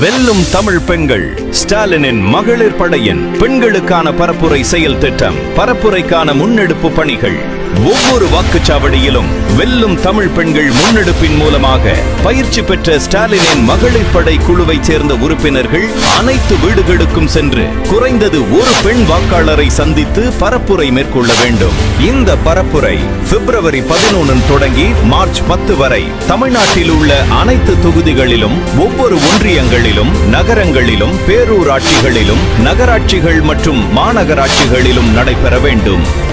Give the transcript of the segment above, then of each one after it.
வெல்லும் தமிழ் பெண்கள். ஸ்டாலினின் மகளிர் படையின் பெண்களுக்கான பரப்புரை செயல் திட்டம் பரப்புரைக்கான முன்னெடுப்பு பணிகள். ஒவ்வொரு வாக்குச்சாவடியிலும் வெல்லும் தமிழ் பெண்கள் முன்னெடுப்பின் மூலமாக பயிற்சி பெற்ற ஸ்டாலினின் மகளிர் படை குழுவைச் சேர்ந்த உறுப்பினர்கள் அனைத்து வீடுகளுக்கும் சென்று குறைந்தது ஒரு பெண் வாக்காளரை சந்தித்து பரப்புரை மேற்கொள்ள வேண்டும். இந்த பரப்புரை பிப்ரவரி பதினொன்று தொடங்கி மார்ச் பத்து வரை தமிழ்நாட்டில் உள்ள அனைத்து தொகுதிகளிலும் ஒவ்வொரு ஒன்றியங்களிலும் நகரங்களிலும் பேரூராட்சிகளிலும் நகராட்சிகள் மற்றும் மாநகராட்சிகளிலும் நடைபெற வேண்டும்.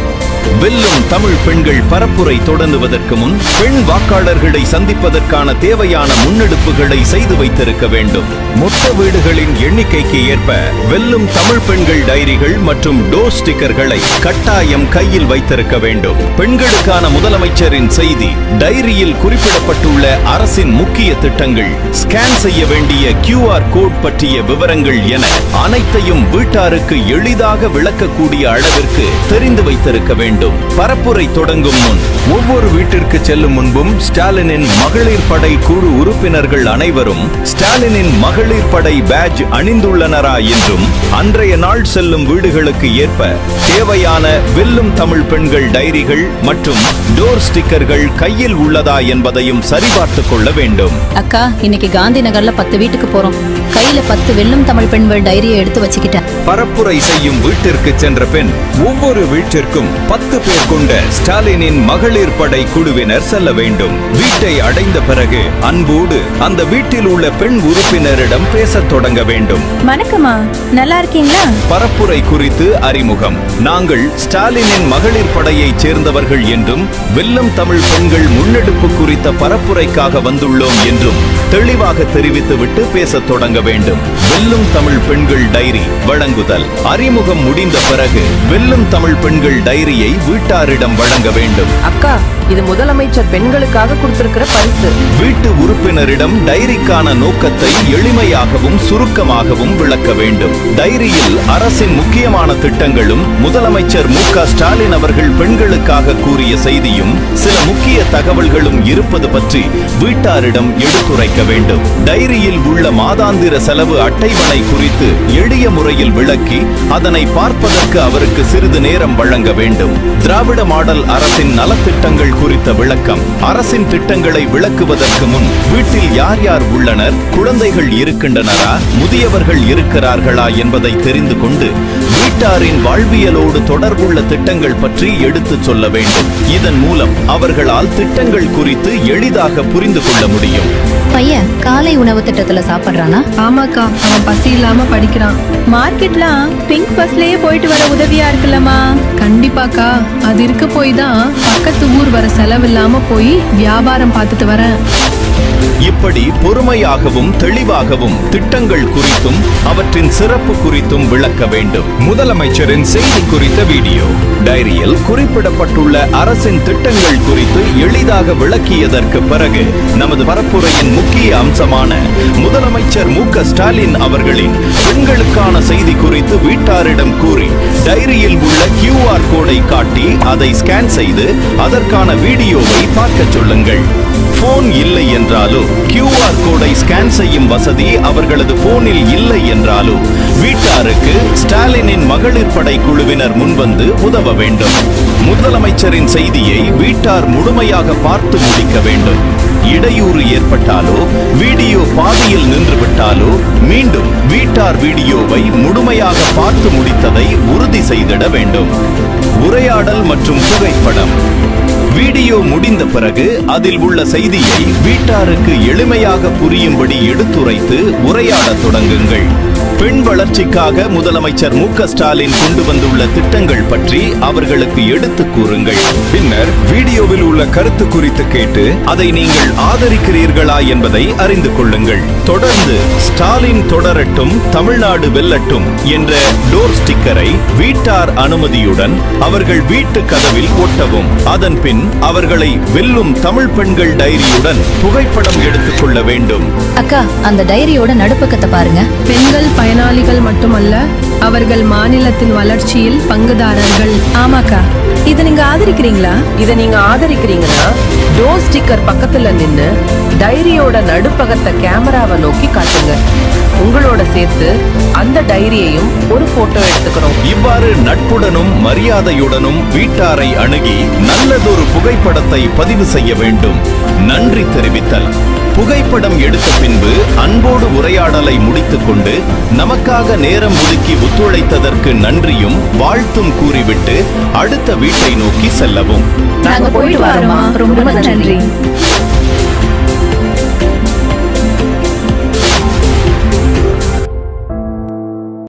வெல்லும் தமிழ் பெண்கள் பரப்புரை தொடங்குவதற்கு முன் பெண் வாக்காளர்களை சந்திப்பதற்கான தேவையான முன்னெடுப்புகளை செய்து வைத்திருக்க வேண்டும். மொத்த வீடுகளின் எண்ணிக்கைக்கு ஏற்ப வெல்லும் தமிழ் பெண்கள் டைரிகள் மற்றும் டோர் ஸ்டிக்கர்களை கட்டாயம் கையில் வைத்திருக்க வேண்டும். பெண்களுக்கான முதலமைச்சரின் செய்தி டைரியில் குறிப்பிடப்பட்டுள்ள அரசின் முக்கிய திட்டங்கள் ஸ்கேன் செய்ய வேண்டிய கியூஆர் கோட் பற்றிய விவரங்கள் என அனைத்தையும் வீட்டாருக்கு எளிதாக விளக்கக்கூடிய அளவிற்கு தெரிந்து வைத்திருக்க வேண்டும். பரப்புரை தொடங்கும் முன் ஒவ்வொரு வீட்டிற்கு செல்லும் முன்பும் ஸ்டாலினின் மகளிர் படை குழு உறுப்பினர்கள் அனைவரும் ஸ்டாலினின் மகளிர் படை பேட்ஜ் அணிந்துள்ளனரா என்றும் அன்றைய நாள் செல்லும் வீடுகளுக்கு ஏற்ப தேவையான வெல்லும் தமிழ் பெண்கள் டைரிகள் மற்றும் டோர் ஸ்டிக்கர்கள் கையில் உள்ளதா என்பதையும் சரிபார்த்துக் கொள்ள வேண்டும். அக்கா இன்னைக்கு காந்தி நகர்ல பத்து வீட்டுக்கு போறோம். கையில பத்து வெல்லும் தமிழ் பெண்கள் டைரியை எடுத்து வச்சுக்கிட்டேன். பரப்புரை செய்யும் வீட்டிற்கு சென்ற பெண் ஒவ்வொரு வீட்டிற்கும் பத்து பேர் கொண்ட ஸ்டாலினின் மகளிர் படை குழுவினர் செல்ல வேண்டும். வீட்டை அடைந்த பிறகு அன்போடு அந்த வீட்டில் உள்ள பெண் உறுப்பினரிடம் பேசத் தொடங்க வேண்டும். வணக்கம்மா. நல்லா இருக்கீங்களா? பரப்புரை குறித்து அறிமுகம். நாங்கள் ஸ்டாலினின் மகளிர் படையைச் சேர்ந்தவர்கள் என்றும் வெல்லம் தமிழ் பெண்கள் முன்னெடுப்பு குறித்த பரப்புரைக்காக வந்துள்ளோம் என்றும் தெளிவாக தெரிவித்துவிட்டு பேசத் தொடங்க வேண்டும். வெல்லும் தமிழ் பெண்கள் டைரி வழங்குதல். அறிமுகம் முடிந்த பிறகு வெல்லும் தமிழ் பெண்கள் டைரியை வீட்டாரிடம் வழங்க வேண்டும். அக்கா இது முதலமைச்சர் பெண்களுக்காக கொடுத்திருக்கிற பரிசு. வீட்டு உறுப்பினரிடம் டைரிக்கான நோக்கத்தை எளிமையாகவும் சுருக்கமாகவும் விளக்க வேண்டும். டைரியில் அரசின் முக்கியமான திட்டங்களும் முதலமைச்சர் மு க ஸ்டாலின் அவர்கள் பெண்களுக்காக கூறிய செய்தியும் சில முக்கிய தகவல்களும் இருப்பது பற்றி வீட்டாரிடம் எடுத்துரைக்க வேண்டும். டைரியில் உள்ள மாதாந்திர செலவு அட்டைவணை குறித்து எளிய முறையில் விளக்கி அதனை பார்ப்பதற்கு அவருக்கு சிறிது நேரம் வழங்க வேண்டும். திராவிட மாடல் அரசின் நலத்திட்டங்கள் குறித்த விளக்கம். அரசின் திட்டங்களை விளக்குவதற்கு முன் வீட்டில் யார் யார் உள்ளனர்? குழந்தைகள் இருக்கின்றனரா? முதியவர்கள் இருக்கிறார்களா என்பதை தெரிந்து கொண்டு வீட்டாரின் வாழ்வியலோடு தொடர்புள்ள திட்டங்கள் பற்றி எடுத்துச் சொல்ல வேண்டும். இதன் மூலம் அவர்களால் திட்டங்கள் குறித்து எளிதாக புரிந்து கொள்ள முடியும். பையன் காலை உணவு திட்டத்துல சாப்பிடுறானா? ஆமாக்கா அவன் பசி இல்லாம படிக்கிறான். மார்க்கெட்லாம் பிங்க் பஸ்லயே போயிட்டு வர உதவியா இருக்குல்லம்மா. கண்டிப்பாக்கா அது இருக்க போய் தான் பக்கத்து ஊர் வர செலவு இல்லாம போய் வியாபாரம் பார்த்துட்டு வரேன். இப்படி பொறுமையாகவும் தெளிவாகவும் திட்டங்கள் குறித்தும் அவற்றின் சிறப்பு குறித்தும் விளக்க வேண்டும். முதலமைச்சரின் செய்தி குறித்த வீடியோ. டைரியில் குறிப்பிடப்பட்டுள்ள அரசின் திட்டங்கள் குறித்து எளிதாக விளக்கியதற்கு பிறகு நமது பரப்புரையின் முக்கிய அம்சமான முதலமைச்சர் மு க ஸ்டாலின் அவர்களின் பெண்களுக்கான செய்தி குறித்து வீட்டாரிடம் கூறி டைரியில் உள்ள கியூஆர் கோடை காட்டி அதை ஸ்கேன் செய்து அதற்கான வீடியோவை பார்க்கச் சொல்லுங்கள். போன் இல்லை என்றாலோ கியூஆர் கோடை ஸ்கேன் செய்யும் வசதி அவர்களது போனில் இல்லை என்றாலோ வீட்டாருக்கு ஸ்டாலினின் மகளிர் படை குழுவினர் முன்வந்து உதவ வேண்டும். முதலமைச்சரின் செய்தியை வீட்டார் முழுமையாக பார்த்து முடிக்க வேண்டும். இடையூறு ஏற்பட்டாலோ வீடியோ பாதியில் நின்றுவிட்டாலோ மீண்டும் வீட்டார் வீடியோவை முழுமையாக பார்த்து முடித்ததை உறுதி செய்திட வேண்டும். உரையாடல் மற்றும் புகைப்படம். வீடியோ முடிந்த பிறகு அதில் உள்ள செய்தியை வீட்டாருக்கு எளிமையாக புரியும்படி எடுத்துரைத்து உரையாடத் தொடங்குங்கள். பெண் வளர்ச்சிக்காக முதலமைச்சர் மு க ஸ்டாலின் கொண்டு வந்துள்ள திட்டங்கள் பற்றி அவர்களுக்கு எடுத்துக் கூறுங்கள். பின்னர் வீடியோவில் உள்ள கருத்து குறித்து கேட்டு அதை நீங்கள் ஆதரிக்கிறீர்களா என்பதை அறிந்து கொள்ளுங்கள். தொடர்ந்து ஸ்டாலின் தொடரட்டும் தமிழ்நாடு வெல்லட்டும் என்ற டோர் ஸ்டிக்கரை வீட்டார் அனுமதியுடன் அவர்கள் வீட்டு கதவில் ஒட்டவும். அதன் பின் அவர்களை வெல்லும் தமிழ் பெண்கள் டைரியுடன் புகைப்படம் எடுத்துக் கொள்ள வேண்டும். அக்கா அந்த டைரியோட நடுப்பக்கத்தை பாருங்க. பெண்கள் பயனாளிகள் மட்டுமல்ல அவர்கள் மாநிலத்தின் வளர்ச்சியில் பங்குதாரர்கள். ஆமாக்கா. இதை நீங்க ஆதரிக்கிறீங்களா? இதை நீங்க ஆதரிக்கிறீங்கன்னா டோர் ஸ்டிக்கர் பக்கத்துல நின்னு டைரியோட நடுப்பகத்தை கேமராவை நோக்கி காட்டுங்க. உங்களோட சேர்த்து அந்த டைரியையும் ஒரு போட்டோ எடுத்துக்கிறோம். இவ்வாறு நட்புடனும் மரியாதையுடனும் வீட்டாரை அணுகி நல்லதொரு புகைப்படத்தை பதிவு செய்ய வேண்டும். நன்றி தெரிவித்தல். புகைப்படம் எடுத்த பின்பு அன்போடு உரையாடலை முடித்துக்கொண்டு நமக்காக நேரம் ஒதுக்கி ஒத்துழைத்ததற்கு நன்றியும் வாழ்த்தும் கூறிவிட்டு அடுத்த வீட்டை நோக்கி செல்லவும். நாங்க போயிட்டு வரோமா ரொம்ப நன்றி.